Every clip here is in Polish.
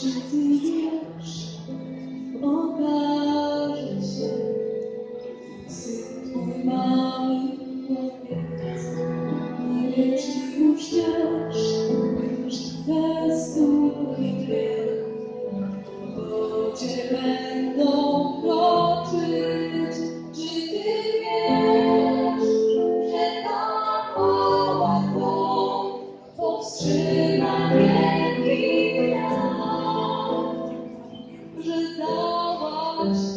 Czy ty wiesz, okaże się, syn twój mały chłopiec. Czy już wiesz, że testu i grzech w wodzie będą kroczyć. Czy ty wiesz, że ta mała dłoń powstrzyma todas.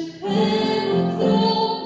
worship Him with all